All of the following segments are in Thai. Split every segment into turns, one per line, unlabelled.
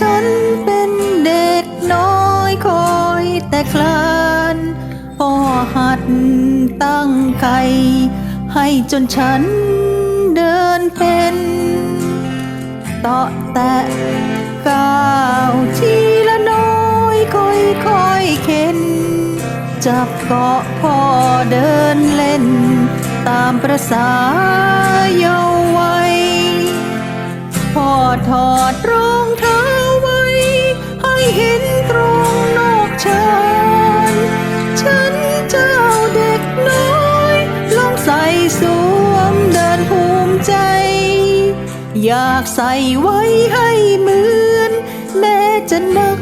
ฉันเป็นเด็กน้อยคอยแต่คลานพ่อหัดตั้งไข่ให้จนฉันเดินเป็นเตาะแตะก้าวทีละน้อยค่อยค่อยเข็น จับเกาะพ่อเดินเล่น ตามประสาเยาว ใจ อยากใส่ไว้ให้เหมือน แม้จะนัก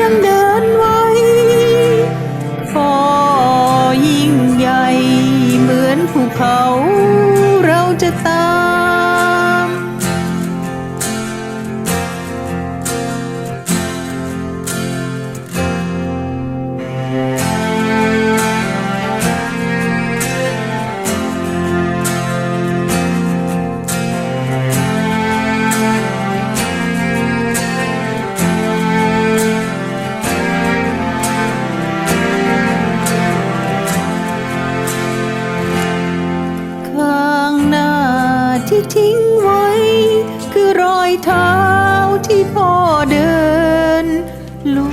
ยังเดินไหวพ่อยิ่ง ที่ทิ้งไว้ คือรอยเท้าที่พ่อเดิน ลู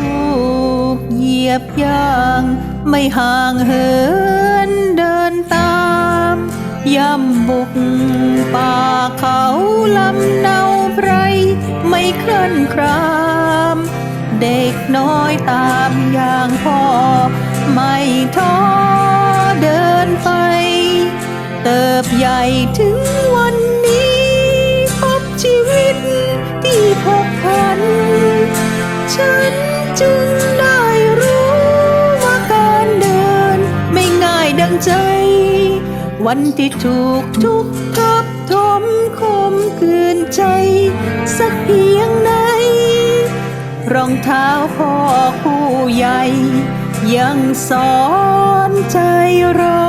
กเหยียบย่าง ไม่ห่างเหินเดินตาม ย่ำบุกป่าเขาลำเนาไพร ไม่เคลื่อนครามเด็กน้อยตามอย่างพ่อ ไม่ท้อเดินไป เติบใหญ่ถึง จึงได้รู้ว่าการเดิน ไม่ง่ายดังใจ วันที่ถูกทุกข์ทับถมคมคืนใจ สักเพียงไหน รองเท้าพ่อคู่ใหญ่ ยังสอนใจเรา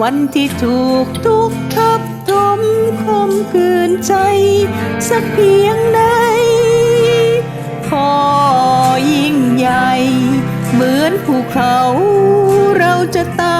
วันที่ถูกทุกข์ทับถมคมคืนใจ สักเพียงใดพ่ cho ta